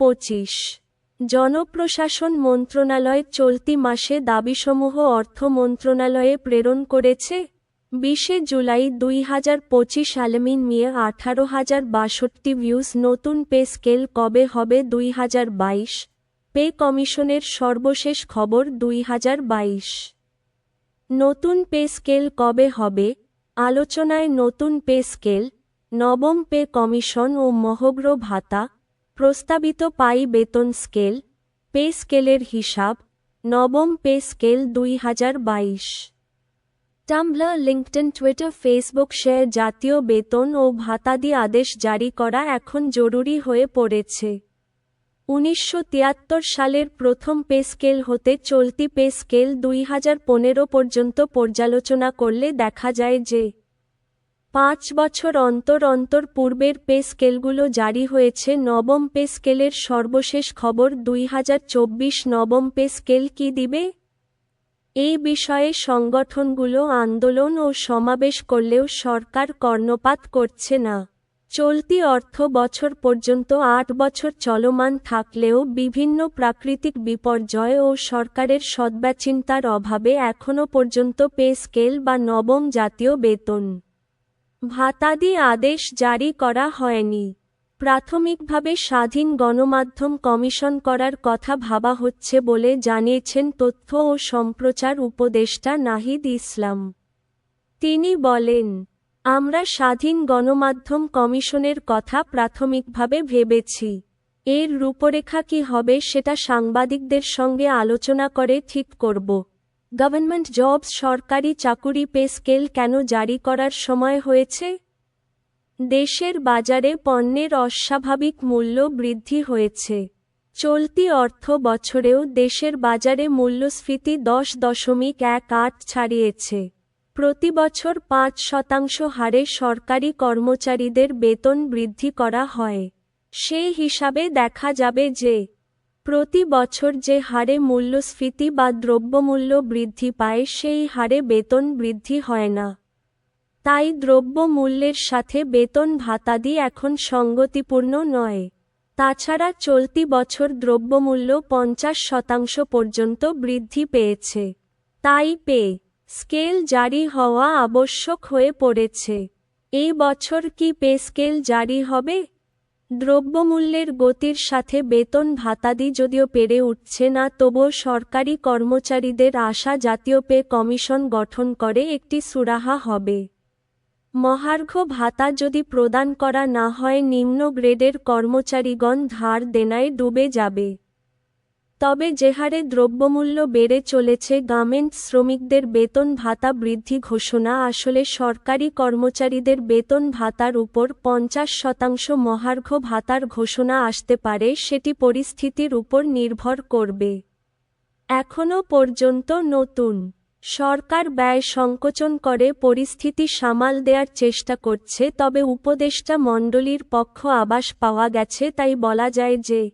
পঁচিশ। জনপ্রশাসন মন্ত্রণালয় চলতি মাসে দাবিসমূহ অর্থ মন্ত্রণালয়ে প্রেরণ করেছে। বিশে জুলাই দুই হাজার পঁচিশ আলমিন মিয়ে আঠারো হাজার বাষট্টি ভিউজ নতুন পে স্কেল কবে হবে দুই হাজার বাইশ? পে কমিশনের সর্বশেষ খবর দুই হাজার বাইশ। নতুন পে স্কেল কবে হবে? আলোচনায় নতুন পে স্কেল, নবম পে কমিশন ও মহগ্র ভাতা প্রস্তাবিত পাই বেতন স্কেল, পে স্কেলের হিসাব, নবম পে স্কেল দুই হাজার বাইশ। Tumblr LinkedIn Twitter, Facebook share, জাতীয় বেতন ও ভাতাদি আদেশ জারি করা এখন জরুরি হয়ে পড়েছে। উনিশশো তিয়াত্তর সালের প্রথম পে স্কেল হতে চলতি পে স্কেল দুই হাজার পনেরো পর্যন্ত পর্যালোচনা করলে দেখা যায় যে পাঁচ বছর অন্তর অন্তর পূর্বের পে স্কেলগুলো জারি হয়েছে। নবম পে স্কেলের সর্বশেষ খবর দুই হাজার চব্বিশ নবম পে স্কেল কি দিবে? এই বিষয়ে সংগঠনগুলো আন্দোলন ও সমাবেশ করলেও সরকার কর্ণপাত করছে না। চলতি অর্থ বছর পর্যন্ত আট বছর চলমান থাকলেও বিভিন্ন প্রাকৃতিক বিপর্যয় ও সরকারের সদ্ব্যাচিন্তার অভাবে এখনও পর্যন্ত পে স্কেল বা নবম জাতীয় বেতন ভাতাদি আদেশ জারি করা হয়নি। প্রাথমিকভাবে স্বাধীন গণমাধ্যম কমিশন করার কথা ভাবা হচ্ছে বলে জানিয়েছেন তথ্য ও সম্প্রচার উপদেষ্টা নাহিদ ইসলাম। তিনি বলেন, আমরা স্বাধীন গণমাধ্যম কমিশনের কথা প্রাথমিকভাবে ভেবেছি। এর রূপরেখা কি হবে সেটা সাংবাদিকদের সঙ্গে আলোচনা করে ঠিক করব। গভর্নমেন্ট জবস সরকারি চাকুরি পে স্কেল কেন জারি করার সময় হয়েছে? দেশের বাজারে পণ্যের অস্বাভাবিক মূল্য বৃদ্ধি হয়েছে। চলতি অর্থ বছরেও দেশের বাজারে মূল্যস্ফীতি দশ দশমিক এক আট ছাড়িয়েছে। প্রতি বছর পাঁচ শতাংশ হারে সরকারি কর্মচারীদের বেতন বৃদ্ধি করা হয়। সেই হিসাবে দেখা যাবে যে প্রতি বছর যে হারে মূল্যস্ফীতি বা দ্রব্যমূল্য বৃদ্ধি পায় সেই হারে বেতন বৃদ্ধি হয় না। তাই দ্রব্যমূল্যের সাথে বেতন ভাতাদি এখন সঙ্গতিপূর্ণ নয়। তাছাড়া চলতি বছর দ্রব্যমূল্য পঞ্চাশ শতাংশ পর্যন্ত বৃদ্ধি পেয়েছে। তাই পে স্কেল জারি হওয়া আবশ্যক হয়ে পড়েছে। এই বছর কি পে স্কেল জারি হবে? দ্রব্যমূল্যের গতির সাথে বেতন ভাতাদি যদিও পেরে উঠছে না, তবুও সরকারি কর্মচারীদের আশা জাতীয় পে কমিশন গঠন করে একটি সুরাহা হবে। মহার্ঘ ভাতা যদি প্রদান করা না হয়, নিম্ন গ্রেডের কর্মচারীগণ ধার দেনায় ডুবে যাবে। তবে যে হারে দ্রব্যমূল্য বেড়ে চলেছে, গার্মেন্টস শ্রমিকদের বেতন ভাতা বৃদ্ধি ঘোষণা, আসলে সরকারি কর্মচারীদের বেতন ভাতার উপর পঞ্চাশ শতাংশ মহার্ঘ ভাতার ঘোষণা আসতে পারে, সেটি পরিস্থিতির উপর নির্ভর করবে। এখনও পর্যন্ত নতুন সরকার ব্যয় সংকোচন করে, পরিস্থিতি সামাল দেওয়ার চেষ্টা করছে, তবে উপদেষ্টা মণ্ডলীর পক্ষ আবাস পাওয়া গেছে, তাই বলা যায় যে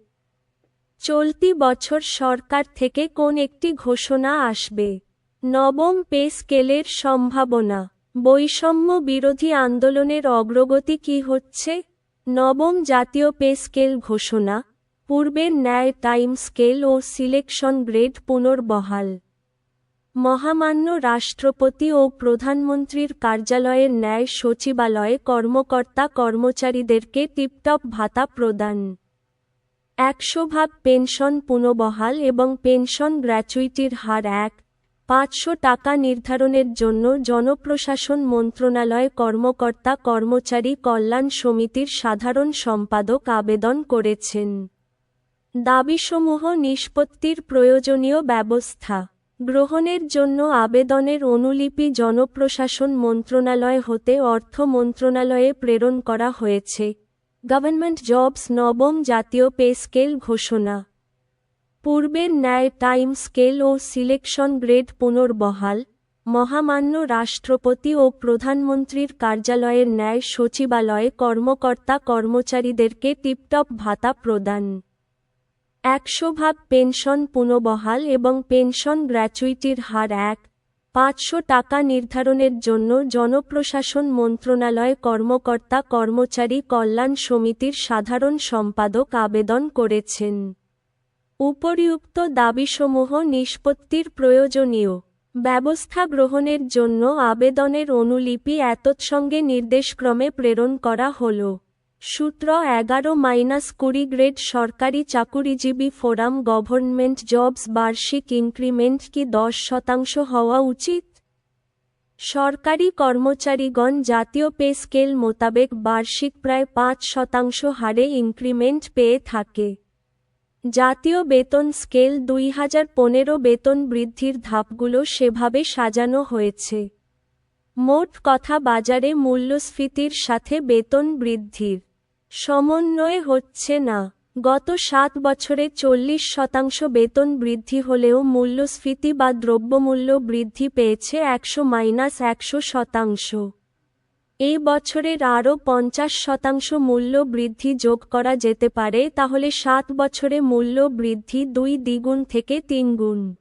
চলতি বছর সরকার থেকে কোন একটি ঘোষণা আসবে? নবম পে স্কেলের সম্ভাবনা। বৈষম্য বিরোধী আন্দোলনের অগ্রগতি কি হচ্ছে? নবম জাতীয় পে স্কেল ঘোষণা। পূর্বের ন্যায় টাইম স্কেল ও সিলেকশন গ্রেড পুনর্বহাল। মহামান্য রাষ্ট্রপতি ও প্রধানমন্ত্রীর কার্যালয়ের ন্যায় সচিবালয়ে কর্মকর্তা কর্মচারীদেরকে টিপটপ ভাতা প্রদান। একশো ভাগ পেনশন পুনঃবহাল এবং পেনশন গ্র্যাচুইটির হার এক, পাঁচশো টাকা নির্ধারণের জন্য জনপ্রশাসন মন্ত্রণালয় কর্মকর্তা কর্মচারী কল্যাণ সমিতির সাধারণ সম্পাদক আবেদন করেছেন। দাবিসমূহ নিষ্পত্তির প্রয়োজনীয় ব্যবস্থা গ্রহণের জন্য আবেদনের অনুলিপি জনপ্রশাসন মন্ত্রণালয় হতে অর্থ মন্ত্রণালয়ে প্রেরণ করা হয়েছে। গভর্নমেন্ট জবস নবম জাতীয় পে স্কেল ঘোষণা। পূর্বের ন্যায় টাইম স্কেল ও সিলেকশন গ্রেড পুনর্বহাল, মহামান্য রাষ্ট্রপতি ও প্রধানমন্ত্রীর কার্যালয়ের ন্যায় সচিবালয়ে কর্মকর্তা কর্মচারীদেরকে টিপটপ ভাতা প্রদান। একশো ভাগ পেনশন পুনঃবহাল এবং পেনশন গ্র্যাচুইটির হার এক পাঁচশো টাকা নির্ধারণের জন্য জনপ্রশাসন মন্ত্রণালয় কর্মকর্তা কর্মচারী কল্যাণ সমিতির সাধারণ সম্পাদক আবেদন করেছেন। উপরিউক্ত দাবিসমূহ নিষ্পত্তির প্রয়োজনীয়। ব্যবস্থা গ্রহণের জন্য আবেদনের অনুলিপি এতৎসঙ্গে নির্দেশক্রমে প্রেরণ করা হল। সূত্র এগারো মাইনাস কুড়ি গ্রেড সরকারি চাকুরিজীবী ফোরাম গভর্নমেন্ট জবস বার্ষিক ইনক্রিমেন্ট কি দশ শতাংশ হওয়া উচিত? সরকারি কর্মচারীগণ জাতীয় পে স্কেল মোতাবেক বার্ষিক প্রায় পাঁচ শতাংশ হারে ইনক্রিমেন্ট পেয়ে থাকে। জাতীয় বেতন স্কেল দুই হাজার পনেরো বেতন বৃদ্ধির ধাপগুলো সেভাবে সাজানো হয়েছে। মোট কথা বাজারে মূল্যস্ফীতির সাথে বেতন বৃদ্ধির সমন্বয় হচ্ছে না। গত সাত বছরে চল্লিশ শতাংশ বেতন বৃদ্ধি হলেও মূল্যস্ফীতি বা দ্রব্যমূল্য বৃদ্ধি পেয়েছে একশো মাইনাস একশো শতাংশ। এই বছরের আরও পঞ্চাশ শতাংশ মূল্য বৃদ্ধি যোগ করা যেতে পারে, তাহলে সাত বছরে মূল্য বৃদ্ধি দুই দ্বিগুণ থেকে তিনগুণ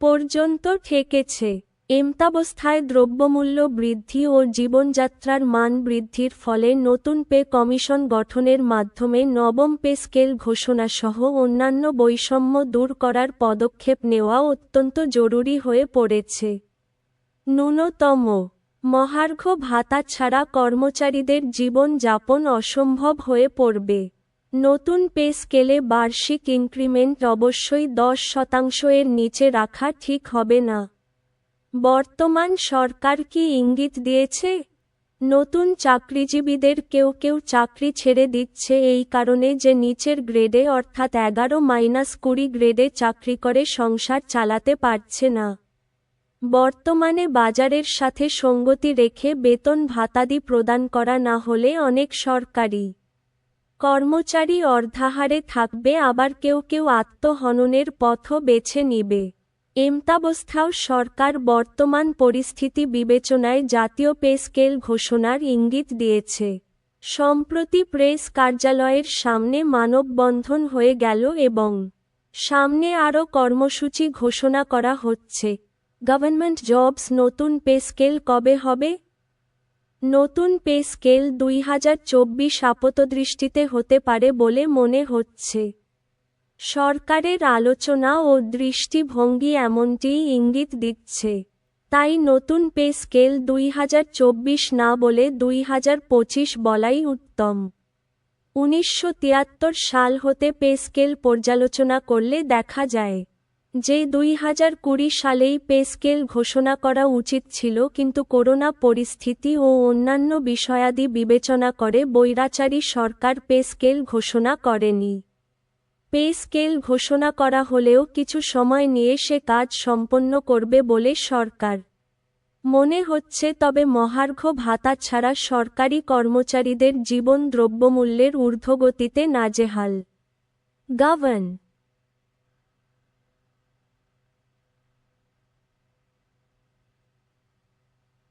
পর্যন্ত ঠেকেছে। এমতাবস্থায় দ্রব্যমূল্য বৃদ্ধি ও জীবনযাত্রার মান বৃদ্ধির ফলে নতুন পে কমিশন গঠনের মাধ্যমে নবম পে স্কেল ঘোষণাসহ অন্যান্য বৈষম্য দূর করার পদক্ষেপ নেওয়া অত্যন্ত জরুরি হয়ে পড়েছে। ন্যূনতম মহার্ঘ ভাতা ছাড়া কর্মচারীদের জীবন যাপন অসম্ভব হয়ে পড়বে। নতুন পে স্কেলে বার্ষিক ইনক্রিমেন্ট অবশ্যই দশ শতাংশ এর নিচে রাখা ঠিক হবে না। বর্তমান সরকার কি ইঙ্গিত দিয়েছে? নতুন চাকরিজীবীদের কেউ কেউ চাকরি ছেড়ে দিচ্ছে এই কারণে যে নিচের গ্রেডে অর্থাৎ এগারো মাইনাস কুড়ি গ্রেডে চাকরি করে সংসার চালাতে পারছে না। বর্তমানে বাজারের সাথে সঙ্গতি রেখে বেতন ভাতাদি প্রদান করা না হলে অনেক সরকারি কর্মচারী অর্ধাহারে থাকবে, আবার কেউ কেউ আত্মহননের পথও বেছে নিবে। এমতাবস্থাও সরকার বর্তমান পরিস্থিতি বিবেচনায় জাতীয় পে স্কেল ঘোষণার ইঙ্গিত দিয়েছে। সম্প্রতি প্রেস কার্যালয়ের সামনে মানববন্ধন হয়ে গেল এবং সামনে আরও কর্মসূচি ঘোষণা করা হচ্ছে। গভর্নমেন্ট জবস নতুন পে স্কেল কবে হবে? নতুন পে স্কেল দুই হাজার চব্বিশ আপাতদৃষ্টিতে হতে পারে বলে মনে হচ্ছে। সরকারের আলোচনা ও দৃষ্টিভঙ্গি এমনটিই ইঙ্গিত দিচ্ছে। তাই নতুন পে স্কেল দুই হাজার চব্বিশ না বলে দুই হাজার পঁচিশ বলাই উত্তম। উনিশশো তিয়াত্তর সাল হতে পে স্কেল পর্যালোচনা করলে দেখা যায় যে দুই হাজার কুড়ি সালেই পে স্কেল ঘোষণা করা উচিত ছিল কিন্তু করোনা পরিস্থিতি ও অন্যান্য বিষয়াদি বিবেচনা করে বৈরাচারী সরকার পে স্কেল ঘোষণা করেনি। পে স্কেল ঘোষণা করা হলেও কিছু সময় নিয়ে সে কাজ সম্পন্ন করবে বলে সরকার। মনে হচ্ছে তবে মহার্ঘ ভাতা ছাড়া সরকারি কর্মচারীদের জীবন দ্রব্যমূল্যের ঊর্ধ্বগতিতে নাজেহাল। গভর্ন